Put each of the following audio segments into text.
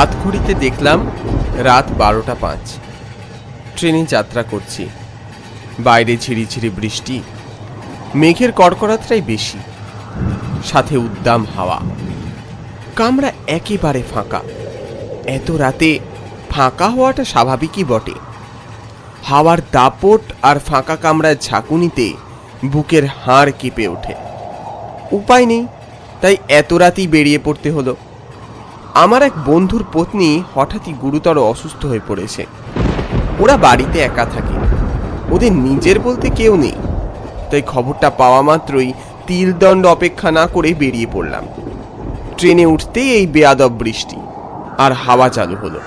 হাত ঘড়িতে দেখলাম রাত বারোটা পাঁচ। ট্রেনে যাত্রা করছি। বাইরে ঝিরিঝিরি বৃষ্টি। মেঘের কড়কড়াতটাই বেশি। সাথে উদ্দাম হাওয়া। কামরা একেবারে ফাঁকা। এত রাতে ফাঁকা হওয়াটা স্বাভাবিকই বটে। হাওয়ার দাপট আর ফাঁকা কামরার ঝাঁকুনিতে বুকের হাড় কেঁপে ওঠে। উপায় নেই, তাই এত রাতেই বেরিয়ে পড়তে হলো। আমার এক বন্ধুর পত্নী হঠাৎই গুরুতর অসুস্থ হয়ে পড়েছে। ওরা বাড়িতে একা থাকে। ওদের নিজের বলতে কেউ নেই। তাই খবরটা পাওয়া মাত্রই তিলদণ্ড অপেক্ষা না করে বেরিয়ে পড়লাম। ট্রেনে উঠতেই এই বেয়াদব বৃষ্টি আর হাওয়া চালু হলো।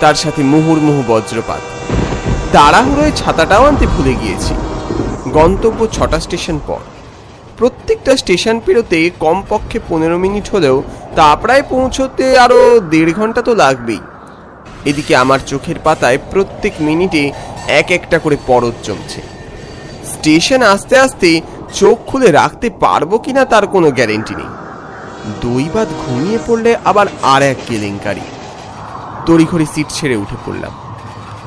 তার সাথে মুহুর্মুহু বজ্রপাত। তাড়াহুড়োয় ছাতাটাও আনতে ভুলে গিয়েছি। গন্তব্য ছটা স্টেশন পর। প্রত্যেকটা স্টেশন পেরোতে কমপক্ষে পনেরো মিনিট হলেও তা প্রায় পৌঁছতে আরও দেড় ঘণ্টা তো লাগবেই। এদিকে আমার চোখের পাতায় প্রত্যেক মিনিটে এক একটা করে পরত জমছে। স্টেশন আসতে আসতে চোখ খুলে রাখতে পারব কিনা তার কোনো গ্যারেন্টি নেই। দুই বাদ ঘুমিয়ে পড়লে আবার আর এক কেলেঙ্কারি। তড়িঘড়ি সিট ছেড়ে উঠে পড়লাম।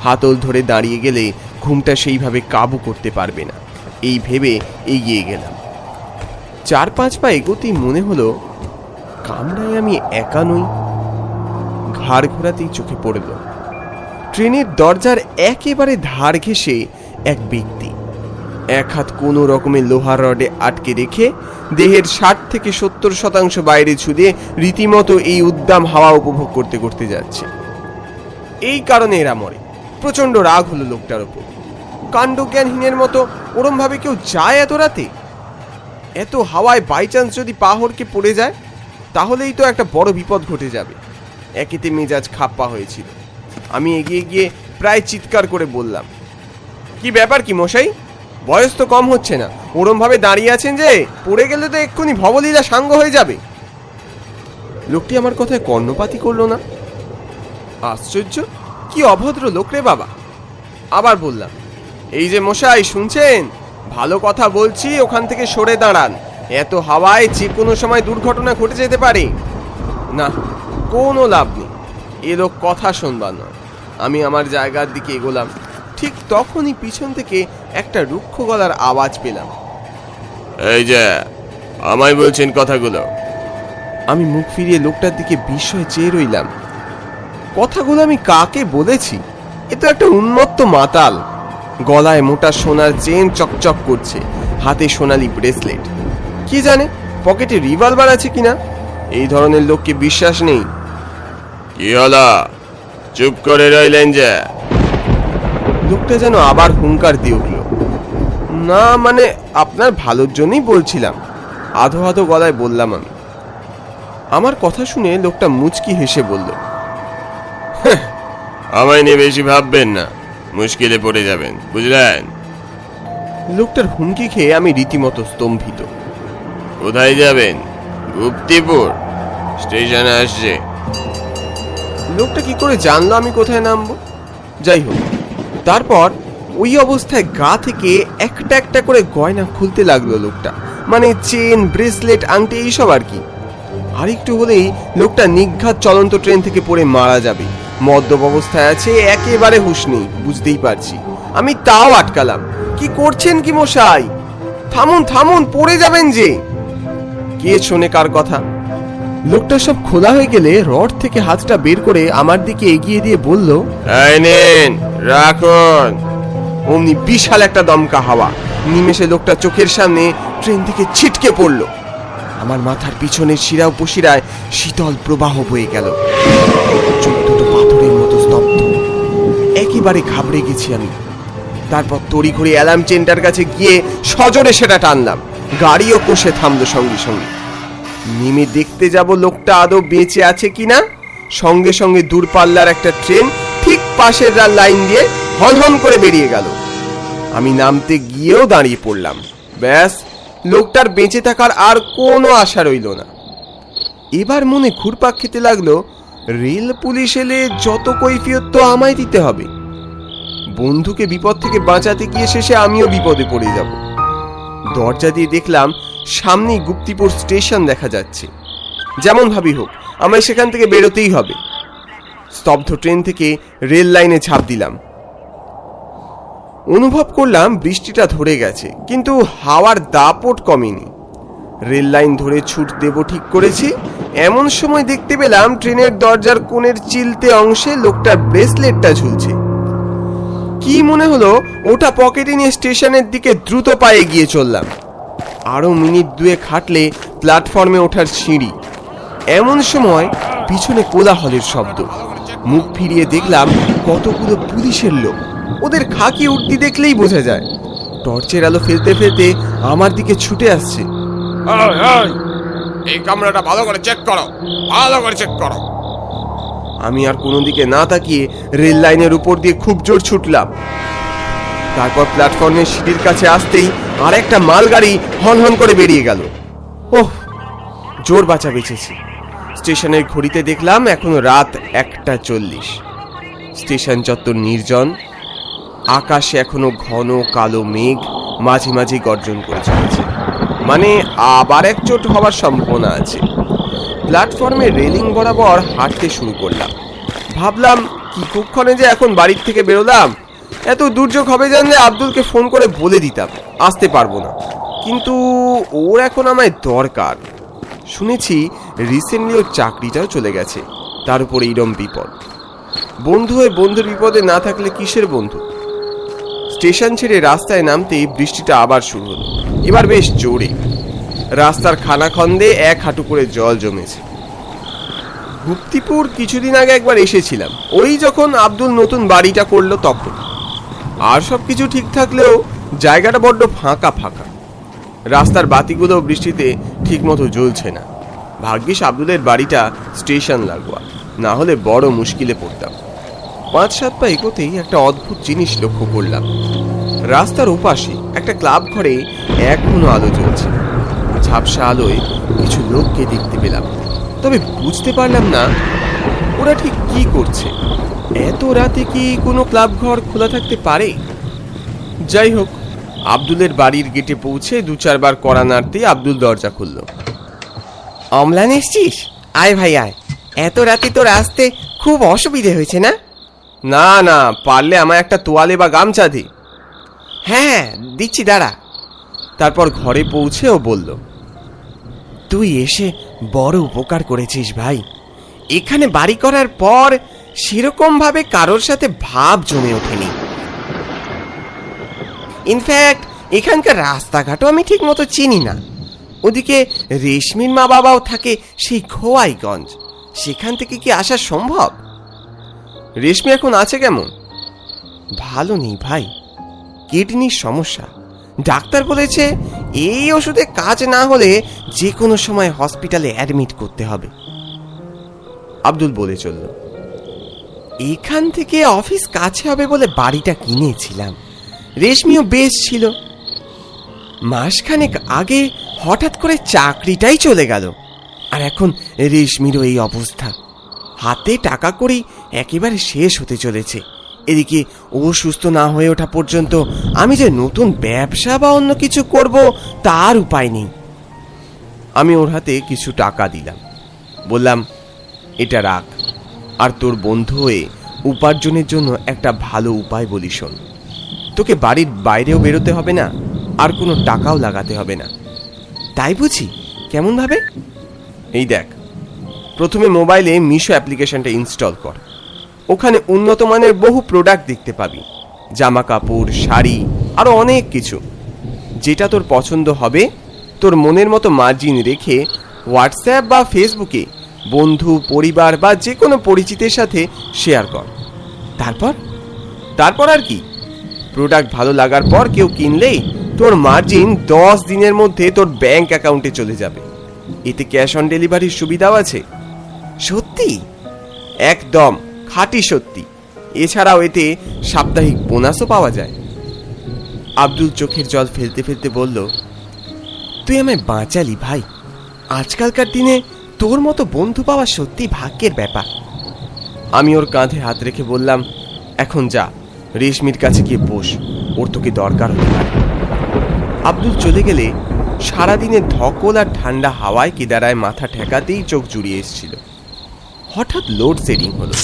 হাতল ধরে দাঁড়িয়ে গেলে ঘুমটা সেইভাবে কাবু করতে পারবে না। এই ভেবে এগিয়ে গেলাম। চার পাঁচ পা এগোতেই মনে হলো কামরায় আমি একা নই। ঘাড় ঘোরাতেই চোখে পড়ল। ট্রেনের দরজার একেবারে ধার ঘেঁষে এক ব্যক্তি। এক হাত কোনো রকমের লোহার রডে আটকে রেখে দেহের ষাট থেকে সত্তর শতাংশ বাইরে ছুঁড়ে রীতিমতো এই উদ্দাম হাওয়া উপভোগ করতে করতে যাচ্ছে। এই কারণে এরা মরে। প্রচণ্ড রাগ হলো লোকটার ওপর। কাণ্ডজ্ঞানহীনের মতো ওরমভাবে কেউ যায় এত রাতে? এত হাওয়ায় বাই চান্স যদি পাহড়কে পড়ে যায়? তাহলেই তো একটা বড় বিপদ ঘটে যাবে। একেতে মেজাজ খাপ্পা হয়েছিল। আমি এগিয়ে গিয়ে প্রায় চিৎকার করে বললাম, কি ব্যাপার কি মশাই? বয়স তো কম হচ্ছে না। ওরমভাবে দাঁড়িয়ে আছেন যে, পড়ে গেলে তো এক্ষুনি ভবলীলা সাঙ্গ হয়ে যাবে। লোকটি আমার কথায় কর্ণপাতি করল না। আশ্চর্য, কি অভদ্র লোক রে বাবা। আবার বললাম, এই যে মশাই, শুনছেন? ভালো কথা বলছি, ওখান থেকে সরে দাঁড়ান। এত হাওয়ায় যে কোনো সময় দুর্ঘটনা ঘটে যেতে পারে? না কোনো লাভ নেই। এ লোক কথা শুনবার নয়। আমি আমার জায়গার দিকে এগোলাম। ঠিক তখনই পিছন থেকে একটা রুক্ষ গলার আওয়াজ পেলাম। এই যে আমায় বলছেন কথাগুলো। আমি মুখ ফিরিয়ে লোকটার দিকে বিস্ময়ে চেয়ে রইলাম। কথাগুলো আমি কাকে বলেছি? এ তো একটা উন্মত্ত মাতাল। গলায় মোটা সোনার চেন চকচক করছে হাতে সোনালি ব্রেসলেট। কি জানে? পকেটে রিভলভার আছে কিনা? এই ধরনের লোককে বিশ্বাস নেই। কি হলো? চুপ করে রইলেন যে। লোকটা যেন আবার হুঙ্কার দিয়ে উঠল। না মানে আপনার ভালোর জন্যই বলছিলাম। আধো আধো গলায় বললাম আমি। আমার কথা শুনে লোকটা মুচকি হেসে বলল আমায় নিয়ে বেশি ভাববেন না। মুশকিলে পড়ে যাবেন বুঝলেন? লোকটার হুমকি খেয়ে আমি রীতিমতো স্তম্ভিত। কোথায় যাবেন? গুপ্তিপুর। স্টেশনে আসছে। লোকটা কি করে জানলো আমি কোথায় নামবো? যাই হোক, তারপর ওই অবস্থায় গা থেকে একটা একটা করে গয়না খুলতে লাগল লোকটা। মানে চেন, ব্রেসলেট, আংটি, এইসব আর কি। আর একটু হলেই লোকটা নিঘাত চলন্ত ট্রেন থেকে পড়ে মারা যাবে। মদ্যপ অবস্থায় আছে, একেবারে হুঁশ নেই, বুঝতেই পারছি। আমি তাও আটকালাম। কি করছেন কি মশাই? থামুন থামুন, পড়ে যাবেন যে। কে শোনে কার কথা। লোকটা সব খোলা হয়ে গেলে রড থেকে হাতটা বের করে আমার দিকে এগিয়ে দিয়ে বলল নিন রাখুন। অমনি বিশাল একটা দমকা হাওয়া। নিমেষে লোকটা চোখের সামনে ট্রেন থেকে ছিটকে পড়ল। আমার মাথার পিছনের শিরা উপশিরায় শীতল প্রবাহ বয়ে গেল। চোখ দুটো পাথরের মতো স্তব্ধ। একেবারে ঘাবড়ে গেছি আমি। তারপর তড়িঘড়ি অ্যালার্ম চেনটার কাছে গিয়ে সজোরে সেটা টানলাম। গাড়িও কষে থামলো সঙ্গে সঙ্গে। নেমে দেখতে যাব লোকটা আদৌ বেঁচে আছে কিনা? সঙ্গে সঙ্গে দূরপাল্লার একটা ট্রেন ঠিক পাশের লাইন দিয়ে হনহন করে বেরিয়ে গেল। আমি নামতে গিয়েও দাঁড়িয়ে পড়লাম। ব্যাস, লোকটার বেঁচে থাকার আর কোনো আশা রইল না। এবার মনে ঘুরপাক খেতে লাগল, রেল পুলিশ এলে যত কৈফিয়ত তো আমায় দিতে হবে। বন্ধুকে বিপদ থেকে বাঁচাতে গিয়ে শেষে আমিও বিপদে পড়ে যাব। দরজা দিয়ে দেখলাম সামনেই গুপ্তিপুর স্টেশন দেখা যাচ্ছে। যেমন ভাবি হোক আমায় সেখান থেকে বেরোতেই হবে। স্তব্ধ ট্রেন থেকে রেল লাইনে ঝাঁপ দিলাম। অনুভব করলাম বৃষ্টিটা ধরে গেছে, কিন্তু হাওয়ার দাপট কমেনি। রেল লাইন ধরে ছুট দেব ঠিক করেছি, এমন সময় দেখতে পেলাম ট্রেনের দরজার কোণের চিলতে অংশে লোকটার ব্রেসলেটটা ঝুলছে। কি মনে হলো ওটা পকেটে নিয়ে স্টেশনের দিকে দ্রুত পায়ে গিয়ে চললাম আরও মিনিট দুয়ে খাটলে প্ল্যাটফর্মে ওঠার সিঁড়ি এমন সময় পিছনে কোলাহলের শব্দ মুখ ফিরিয়ে দেখলাম কতগুলো পুলিশের লোক ওদের খাকি উঠতি দেখলেই বোঝা যায় টর্চের আলো ফেলতে ফেলতে আমার দিকে ছুটে আসছে এই, কামরাটা ভালো করে চেক করো ভালো করে চেক করো আমি আর কোনো দিকে না তাকিয়ে রেল লাইনের উপর দিয়ে খুব জোর ছুটলাম। তারপর প্ল্যাটফর্মের সিটির কাছে আসতেই আর একটা মালগাড়ি হন হন করে বেরিয়ে গেল। ওহ, জোর বাঁচা বেঁচেছি। স্টেশনের ঘড়িতে দেখলাম এখনও রাত একটা চল্লিশ। স্টেশন চত্বর নির্জন। আকাশে এখনও ঘন কালো মেঘ মাঝে মাঝে গর্জন করে চলেছে। মানে আবার এক চোট হওয়ার সম্ভাবনা আছে। প্ল্যাটফর্মে রেলিং বরাবর হাঁটতে শুরু করলাম। ভাবলাম কি কুক্ষণে যে এখন বাড়ির থেকে বেরোলাম? এত দুর্যোগ হবে জানলে আব্দুলকে ফোন করে বলে দিতাম, আসতে পারব না। কিন্তু ওর এখন আমায় দরকার। শুনেছি রিসেন্টলি ওর চাকরিটাও চলে গেছে, তার উপর এইরম বিপদ। বন্ধু হয়ে বন্ধুর বিপদে না থাকলে কিসের বন্ধু? স্টেশন ছেড়ে রাস্তায় নামতেই বৃষ্টিটা আবার শুরু হলো। এবার বেশ জোরে। রাস্তার খানাখন্দে এক হাঁটু করে জল জমেছে। গুপ্তিপুর কিছুদিন আগে একবার এসেছিলাম। ওই যখন আব্দুল নতুন বাড়িটা করল তখন। আর সব কিছু ঠিক থাকলেও জায়গাটা বড্ড ফাঁকা ফাঁকা। রাস্তার বাতিগুলো বৃষ্টিতে ঠিকমতো জ্বলছে না। ভাগ্যিস আব্দুলের বাড়িটা স্টেশন লাগোয়া। না হলে বড় মুশকিলে পড়তাম। পাঁচ সাত পা এগোতেই একটা অদ্ভুত জিনিস লক্ষ্য করলাম। রাস্তার ওপাশে একটা ক্লাব ঘরে এখনও আলো জ্বলছে। ঝাপসা আলোয় কিছু লোককে দেখতে পেলাম। তবে বুঝতে পারলাম না, ওরা ঠিক কি করছে। এত রাতে কি কোনো ক্লাব ঘর খোলা থাকতে পারে? যাই হোক, আব্দুলের বাড়ির গেটে পৌঁছে দু চারবার কড়া নাড়তেই আব্দুল দরজা খুলল। অমলান এসছিস? আয় ভাই, আয়। এত রাতে তোর আসতে খুব অসুবিধে হয়েছে না? না না, পারলে আমায় একটা তোয়ালে বা গামছা দি। হ্যাঁ হ্যাঁ দিচ্ছি, দাঁড়া। তারপর ঘরে পৌঁছে ও বলল তুই এসে বড় উপকার করেছিস ভাই। এখানে বাড়ি করার পর সেরকম ভাবে কারোর সাথে ভাব জমে ওঠেনি। ইনফ্যাক্ট এখানকার রাস্তাঘাটও আমি ঠিক মতো চিনি না। ওদিকে রেশমির মা বাবাও থাকে সেই খোয়াইগঞ্জ। সেখান থেকে কি আসা সম্ভব? রেশমি এখন আছে কেমন? ভালো নেই ভাই। কিডনির সমস্যা। ডাক্তার বলেছে এই ওষুধে কাজ না হলে যে কোনো সময় হসপিটালে অ্যাডমিট করতে হবে। আব্দুল বলে চলল, এখান থেকে অফিস কাছে হবে বলে বাড়িটা কিনেছিলাম। রেশমিও বেশ ছিল। মাসখানেক আগে হঠাৎ করে চাকরিটাই চলে গেল। আর এখন রেশমিরও এই অবস্থা। হাতে টাকা করেই একেবারে শেষ হতে চলেছে। এদিকে ও সুস্থ না হয়ে ওঠা পর্যন্ত আমি যে নতুন ব্যবসা বা অন্য কিছু করব তার উপায় নেই। আমি ওর হাতে কিছু টাকা দিলাম। বললাম, এটা রাখ। আর তোর বন্ধু হয়ে উপার্জনের জন্য একটা ভালো উপায় বলি শোন। তোকে বাড়ির বাইরেও বেরোতে হবে না, আর কোনো টাকাও লাগাতে হবে না। তাই বুঝি? কেমন ভাবে এই দেখ, প্রথমে মোবাইলে মিশো অ্যাপ্লিকেশনটা ইনস্টল কর। ওখানে উন্নত মানের বহু প্রোডাক্ট দেখতে পাবি। জামা কাপড় শাড়ি আরও অনেক কিছু। যেটা তোর পছন্দ হবে, তোর মনের মতো মার্জিন রেখে হোয়াটসঅ্যাপ বা ফেসবুকে বন্ধু, পরিবার বা যে কোনো পরিচিতের সাথে শেয়ার কর। তারপর? তারপর আর কি? প্রোডাক্ট ভালো লাগার পর কেউ কিনলেই তোর মার্জিন দশ দিনের মধ্যে তোর ব্যাংক অ্যাকাউন্টে চলে যাবে। এতে ক্যাশ অন ডেলিভারির সুবিধাও আছে। সত্যি? একদম। খাঁটি সত্যি। এছাড়াও এতে সাপ্তাহিক বোনাসও পাওয়া যায়। আব্দুল চোখের জল ফেলতে ফেলতে বলল, তুই আমায় বাঁচালি ভাই। আজকালকার দিনে তোর মতো বন্ধু পাওয়া সত্যি ভাগ্যের ব্যাপার। আমি ওর কাঁধে হাত রেখে বললাম, এখন যা, রেশমির কাছে গিয়ে বস, ওর তোকে দরকার হতে পারে। আব্দুল চলে গেলে সারাদিনের ধকল আর ঠান্ডা হাওয়ায় কেদারায় মাথা ঠেকাতেই চোখ জুড়িয়ে এসেছিল। হঠাৎ লোড সেডিং হলো।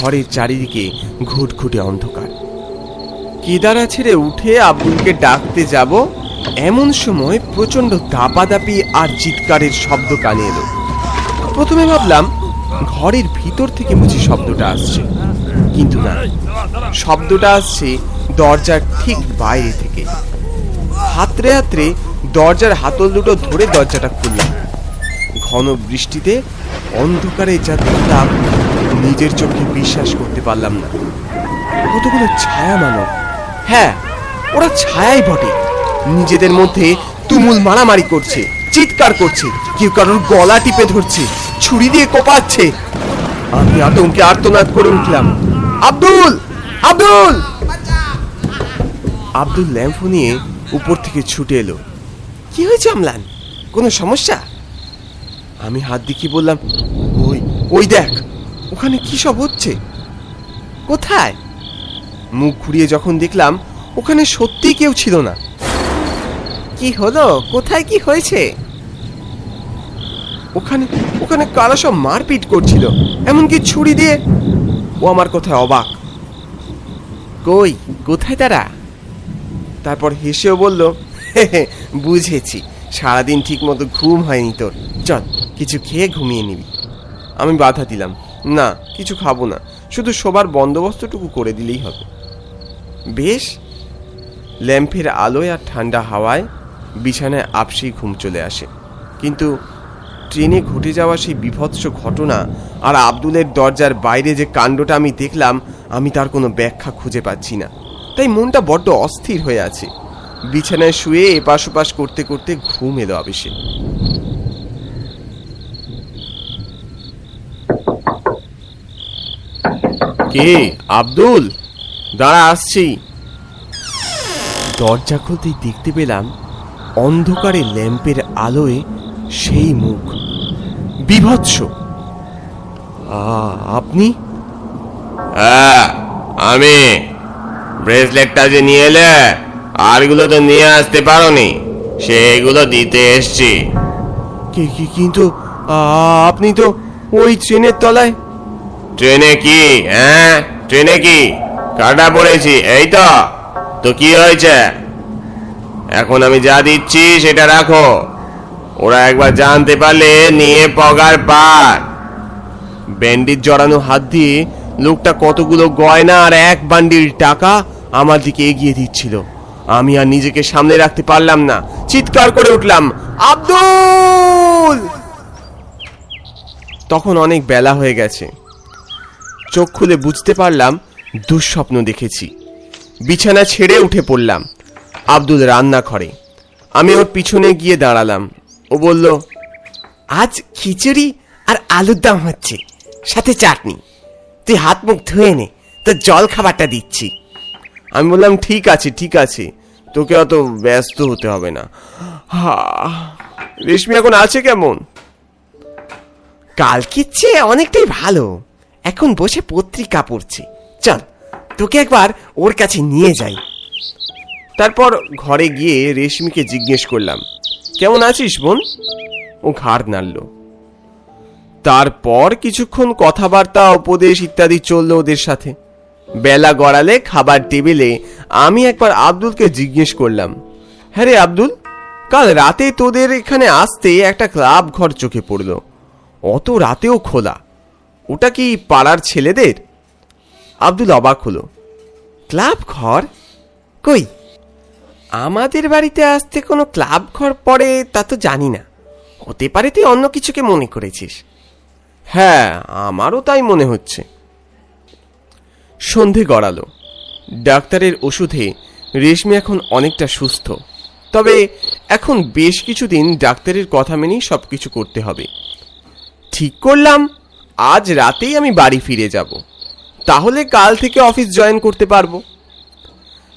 ঘরের চারিদিকে ঘুটঘুটে অন্ধকার। কেদারা ছেড়ে উঠে আব্দুলকে ডাকতে যাব? এমন সময় প্রচণ্ড দাপাদাপি আর চিৎকারের শব্দ কানে এলো। প্রথমে ভাবলাম, ঘরের ভিতর থেকে বুঝি শব্দটা আসছে। কিন্তু না, শব্দটা আসছে দরজার ঠিক বাইরে থেকে। হাতরে হাতরে দরজার হাতল দুটো ধরে দরজাটা খুললাম। ঘন বৃষ্টিতে অন্ধকারে যা দেখলাম নিজের চোখে বিশ্বাস করতে পারলাম না। কতগুলো ছায়া মানব। হ্যাঁ ওরা ছায়াই বটে। নিজেদের মধ্যে তুমুল মারামারি করছে, চিৎকার করছে, কেউ কারোর গলা টিপে ধরছে, ছুরি দিয়ে কোপাচ্ছে। আমি আতঙ্কে আর্তনাদ করে উঠলাম। আব্দুল! আব্দুল! আব্দুল ল্যাম্পো নিয়ে উপর থেকে ছুটে এলো। কি হয়েছে আমলান? কোনো সমস্যা? আমি হাত দেখিয়ে বললাম, ওই ওই দেখ ওখানে কি সব হচ্ছে? কোথায়? মুখ ঘুরিয়ে যখন দেখলাম ওখানে সত্যিই কেউ ছিল না। কি হলো? কোথায় কি হয়েছে? ওখানে ওখানে কারা সব মারপিট করছিল? এমনকি ছুরি দিয়ে? ও আমার কথায় অবাক। কই? কোথায় তারা? তারপর হেসেও বলল বুঝেছি। সারাদিন ঠিক মতো ঘুম হয়নি তোর। চল কিছু খেয়ে ঘুমিয়ে নিবি। আমি বাধা দিলাম। না, কিছু খাব না। শুধু শোবার বন্দোবস্তটুকু করে দিলেই হবে। বেশ, ল্যাম্পের আলোয় আর ঠান্ডা হাওয়ায় বিছানায় আপসেই ঘুম চলে আসে। কিন্তু ট্রেনে ঘটে যাওয়া সেই বিভৎস ঘটনা আর আব্দুলের দরজার বাইরে যে কাণ্ডটা আমি দেখলাম, আমি তার কোনো ব্যাখ্যা খুঁজে পাচ্ছি না। তাই মনটা বড্ড অস্থির হয়ে আছে। বিছানায় শুয়ে এপাশ ওপাশ করতে করতে ঘুম এলো আবেশে। কে? আব্দুল? দাঁড়া আসছি। দরজা খুলতেই দেখতে পেলাম অন্ধকারে ল্যাম্পের আলোয় সেই মুখ। বিভৎস। আপনি? হ্যাঁ আমি। ব্রেসলেটটা যে নিয়ে এলে আরগুলো তো নিয়ে আসতে পারোনি। সেগুলো দিতে এসছি। কিন্তু আপনি তো ওই ট্রেনের তলায় ট্রেনে কি? হ্যাঁ? ট্রেনে কি? কাটা পড়েছি, এই তো। তো কি হয়েছে? এখন আমি যা দিচ্ছি সেটা রাখো। ওরা একবার জানতে পারলে নিয়ে পগার পার। ব্যান্ডেজ জড়ানো হাত দিয়ে লোকটা কতগুলো গয়না আর এক বান্ডিল টাকা আমার দিকে এগিয়ে দিচ্ছিল। আমি আর নিজেকে সামনে রাখতে পারলাম না। চিৎকার করে উঠলাম, আব্দুল! তখন অনেক বেলা হয়ে গেছে। চোখ খুলে বুঝতে পারলাম দুঃস্বপ্ন দেখেছি। বিছানা ছেড়ে উঠে পড়লাম আব্দুল রান্না করে আমি ওর পিছনে গিয়ে দাঁড়ালাম। ও বলল আজ খিচুড়ি আর আলুর দাম হচ্ছে সাথে চাটনি। তুই হাত মুখ ধুয়ে নে তো জল খাবারটা দিচ্ছি। আমি বললাম ঠিক আছে ঠিক আছে তোকে অত ব্যস্ত হতে হবে না। হা, রেশমি এখন আছে কেমন? কালকের চেয়ে অনেকটাই ভালো। এখন বসে পত্রিকা পড়ছে। চল, তোকে একবার ওর কাছে নিয়ে যাই। তারপর ঘরে গিয়ে রেশমিকে জিজ্ঞেস করলাম, কেমন আছিস বোন? ও ঘাড় নাড়ল। তারপর কিছুক্ষণ কথাবার্তা, উপদেশ ইত্যাদি চলল ওদের সাথে। বেলা গড়ালে খাবার টেবিলে আমি একবার আব্দুলকে জিজ্ঞেস করলাম হ্যাঁ রে আব্দুল, কাল রাতে তোদের এখানে আসতে একটা ক্লাব ঘর চোখে পড়ল। অত রাতেও খোলা। ওটা কি পাড়ার ছেলেদের? আব্দুল অবাক হলো। ক্লাব ঘর? কই? আমাদের বাড়িতে আসতে কোনো ক্লাব ঘর পড়ে তা তো জানি না। হতে পারে তুই অন্য কিছুকে মনে করেছিস। হ্যাঁ আমারও তাই মনে হচ্ছে। সন্ধে গড়ালো। ডাক্তারের ওষুধে রেশমি এখন অনেকটা সুস্থ। তবে এখন বেশ কিছুদিন ডাক্তারের কথা মেনেই সব কিছু করতে হবে। ঠিক করলাম। আজ রাতেই আমি বাড়ি ফিরে যাব। তাহলে কাল থেকে অফিস জয়েন করতে পারব।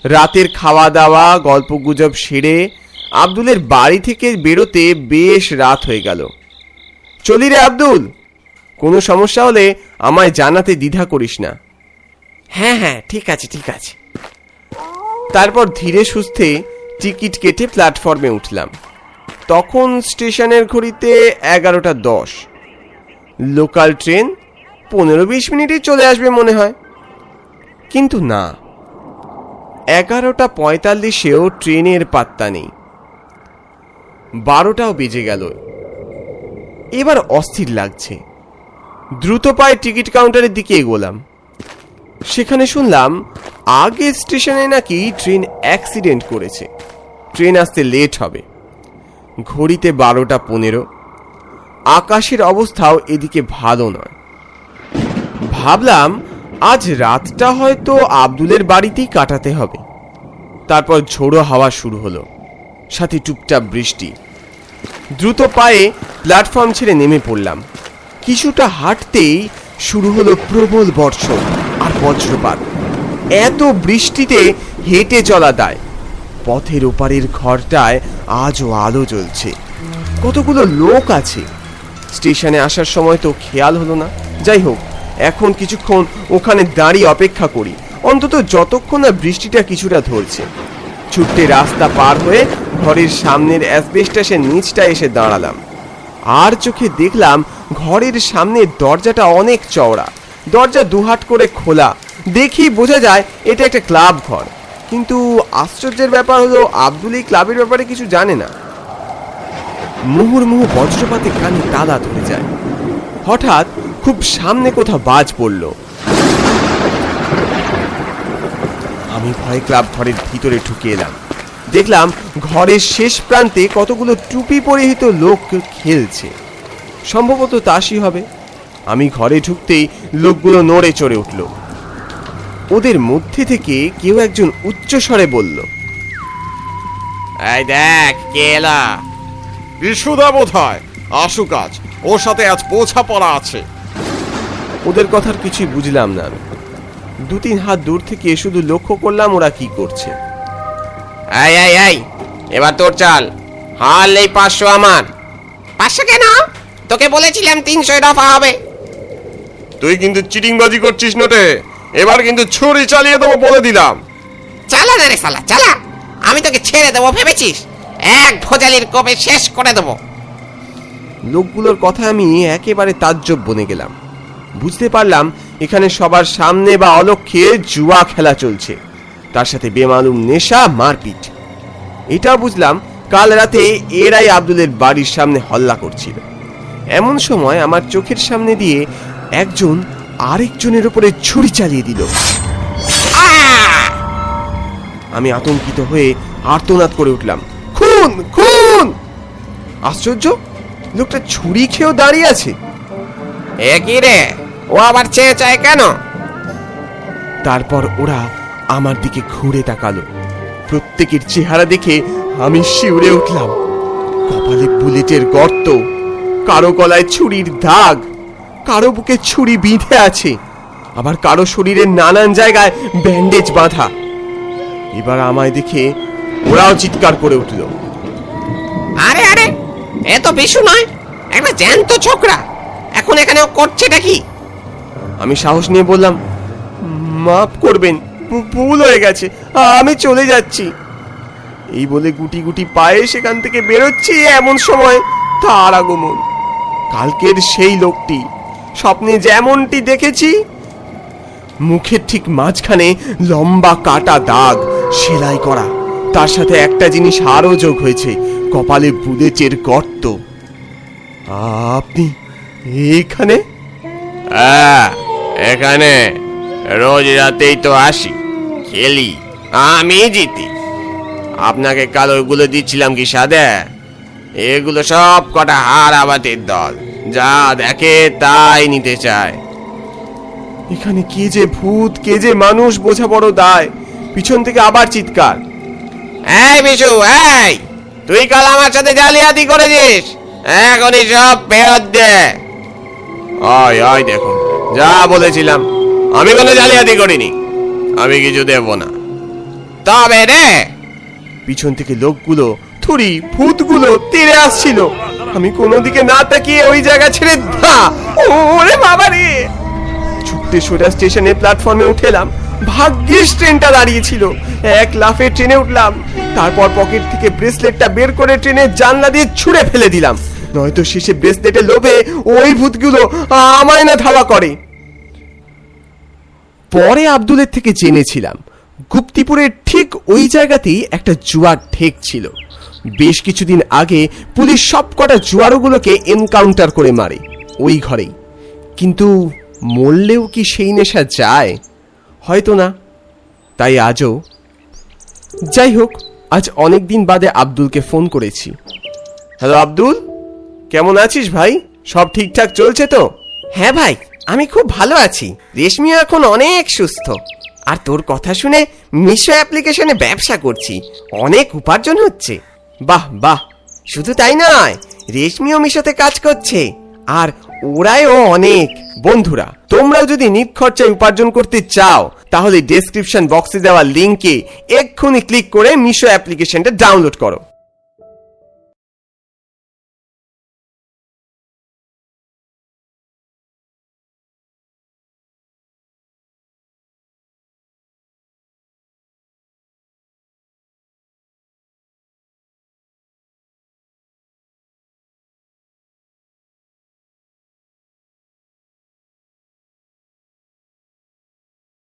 রাতের খাওয়া দাওয়া গল্প গুজব সেরে আব্দুলের বাড়ি থেকে বেরোতে বেশ রাত হয়ে গেল। চলি রে আব্দুল কোনো সমস্যা হলে আমায় জানাতে দ্বিধা করিস না। হ্যাঁ হ্যাঁ ঠিক আছে ঠিক আছে। তারপর ধীরে সুস্থে টিকিট কেটে প্ল্যাটফর্মে উঠলাম। তখন স্টেশনের ঘড়িতে এগারোটা দশ। লোকাল ট্রেন পনেরো বিশ মিনিটই চলে আসবে মনে হয়। কিন্তু না, এগারোটা পঁয়তাল্লিশেও ট্রেনের পাত্তা নেই। বারোটাও বেজে গেল। এবার অস্থির লাগছে। দ্রুত পায়ে টিকিট কাউন্টারের দিকে এগোলাম। সেখানে শুনলাম আগে স্টেশনে নাকি ট্রেন অ্যাক্সিডেন্ট করেছে। ট্রেন আসতে লেট হবে। ঘড়িতে বারোটা পনেরো। আকাশের অবস্থাও এদিকে ভালো নয়। ভাবলাম, আজ রাতটা হয়তো আব্দুলের বাড়িতেই কাটাতে হবে। তারপর ঝোড়ো হাওয়া শুরু হলো। সাথে টুপটাপ বৃষ্টি। দ্রুত পায়ে প্ল্যাটফর্ম ছেড়ে নেমে পড়লাম। কিছুটা হাঁটতেই শুরু হলো প্রবল বর্ষণ আর বজ্রপাত। এত বৃষ্টিতে হেঁটে চলা দায়। পথের ওপারের ঘরটায় আজও আলো জ্বলছে। কতগুলো লোক আছে। স্টেশনে আসার সময় তো খেয়াল হলো না। যাই হোক, এখন কিছুক্ষণ ওখানে দাঁড়িয়ে অপেক্ষা করি। অন্তত যতক্ষণ না বৃষ্টিটা কিছুটা ধরছে। ছুট্টে রাস্তা পার হয়ে ঘরের সামনের অ্যাসবেস্টাসের নিচটা এসে দাঁড়ালাম। আর চোখে দেখলাম ঘরের সামনের দরজাটা অনেক চওড়া। দরজা দুহাট করে খোলা। দেখি বোঝা যায় এটা একটা ক্লাব ঘর। কিন্তু আশ্চর্যের ব্যাপার হলো, আব্দুল এই ক্লাবের ব্যাপারে কিছু জানে না। মুহুর্মুহু বজ্রপাতে কানে তালা ধরে যায়। হঠাৎ খুব সামনে কোথাও বাজ পড়ল। আমি ভয় ক্লাব ঘরের ভিতরে ঢুকে এলাম। দেখলাম ঘরের শেষ প্রান্তে কতগুলো টুপি পরিহিত লোক খেলছে। সম্ভবত তাসই হবে। আমি ঘরে ঢুকতেই লোকগুলো নড়ে চড়ে উঠল। ওদের মধ্যে থেকে কেউ একজন উচ্চস্বরে বলল দেখ, কে এলা? বিশুদা বোধ হয় আসুক আজ ওর সাথে আজ পোছা পড়া আছে। ওদের কথার কিছুই বুঝলাম না আমি। দু তিন হাত দূর থেকে শুধু লক্ষ্য করলাম ওরা কি করছে। এই এই এই এবার তোর চাল। হাল এই পাঁচশো আমার। পাঁচশো কেন? তোকে বলেছিলাম তিনশো দফা হবে। তুই কিন্তু চিটিংবাজি করছিস নটে। এবার কিন্তু ছুরি চালিয়ে দেবো বলে দিলাম। চালা না রে সালা চালা। আমি তোকে ছেড়ে দেবো ভেবেছিস? এক ভোজালির কোপে শেষ করে দেবো? লোকগুলোর কথা আমি একেবারে তাজ্জব বনে গেলাম। বুঝতে পারলাম এখানে সবার সামনে বা অলক্ষ্যে জুয়া খেলা চলছে। তার সাথে বেমালুম নেশা মারপিট। এটা বুঝলাম কাল রাতে এরাই আব্দুলের বাড়ির সামনে হল্লা করছিল। এমন সময় আমার চোখের সামনে দিয়ে একজন আরেকজনের উপরে ছুরি চালিয়ে দিল। আমি আতঙ্কিত হয়ে আর্তনাদ করে উঠলাম। আশ্চর্য? লোকটা ছুরি খেয়েও দাঁড়িয়ে আছে। এ কি রে ও আবার চেয়ে চায় কেন? তারপর ওরা আমার দিকে ঘুরে তাকালো। প্রত্যেকের চেহারা দেখে আমি শিউরে উঠলাম। কপালে বুলেটের গর্ত কারও গলায় ছুরির দাগ কারও বুকে ছুরি বিঁধে আছে আবার কারও শরীরের নানান জায়গায় ব্যান্ডেজ বাঁধা। এবার আমায় দেখে ওরাও চিৎকার করে উঠল। এ তো বিশু নয়, একটা জ্যান্ত ছোকরা। এখন এখানে ও করছেটা কি? আমি সাহস নিয়ে বললাম, মাফ করবেন ভুল হয়ে গেছে, আমি চলে যাচ্ছি। এই বলে গুটি গুটি পায়ে সেখান থেকে বেরোচ্ছি এমন সময় তার আগমন। কালকের সেই লোকটি, স্বপ্নে যেমনটি দেখেছি, মুখের ঠিক মাঝখানে লম্বা কাটা দাগ সেলাই করা। তার সাথে একটা জিনিস আরও যোগ হয়েছে কপালে বুলেটের গর্ত। আপনি এখানে? হ্যাঁ এখানে। রোজ রাতেই তো আসি খেলি আমি জিতি। আপনাকে কাল ওইগুলো দিচ্ছিলাম কি সাদে? এগুলো সব কটা হার আবাতের দল যা দেখে তাই নিতে চায়। এখানে কে যে ভূত কে যে মানুষ বোঝা বড় দায়। পিছন থেকে আবার চিৎকার। এই বিশু এই! তুই কাল আমার সাথে জালিয়াতি করেছিস। এখনই সব ফেরত দে। ওই ওই দেখুন যা বলেছিলাম আমি কোনো জালিয়াতি করিনি আমি কিছু দেব না। তবে রে পিছন থেকে লোকগুলো থুরি ভূতগুলো তেড়ে আসছিল। আমি কোনো দিকে না তাকিয়ে ওই জায়গা ছেড়ে ধা ওরে বাবা রে ছুটতে সোজা স্টেশনে প্ল্যাটফর্মে উঠেলাম ভাগ্যিস ট্রেনটা দাঁড়িয়েছিল। এক লাফে ট্রেনে উঠলাম। তারপর পকেট থেকে ব্রেসলেটটা বের করে ট্রেনের জানলা দিয়ে ছুঁড়ে ফেলে দিলাম। নয়তো শেষে ব্রেসলেটের লোভে ওই ভূতগুলো আমায় না ধাওয়া করে। পরে আব্দুলের থেকে জেনেছিলাম, গুপ্তিপুরের ঠিক ওই জায়গাতেই একটা জুয়ার ঠেক ছিল। বেশ কিছুদিন আগে পুলিশ সব কটা জুয়ারোগুলোকে এনকাউন্টার করে মারে ওই ঘরেই। কিন্তু মরলেও কি সেই নেশা যায়? হয়তো না তাই আজও। যাই হোক আজ অনেক দিন বাদে আব্দুলকে ফোন করেছি। হ্যালো আব্দুল? কেমন আছিস ভাই? সব ঠিকঠাক চলছে তো? হ্যাঁ ভাই আমি খুব ভালো আছি। রেশমিও এখন অনেক সুস্থ। আর তোর কথা শুনে মিশো অ্যাপ্লিকেশনে ব্যবসা করছি। অনেক উপার্জন হচ্ছে। বাহ বাহ। শুধু তাই নয় রেশমিও মিশোতে কাজ করছে। আর ওরাইও অনেক। বন্ধুরা, তোমরাও যদি নিখরচায় উপার্জন করতে চাও, তাহলে ডেসক্রিপশন বক্সে দেওয়া লিংকে এক্ষুনি ক্লিক করে মিশো অ্যাপ্লিকেশনটা ডাউনলোড করো।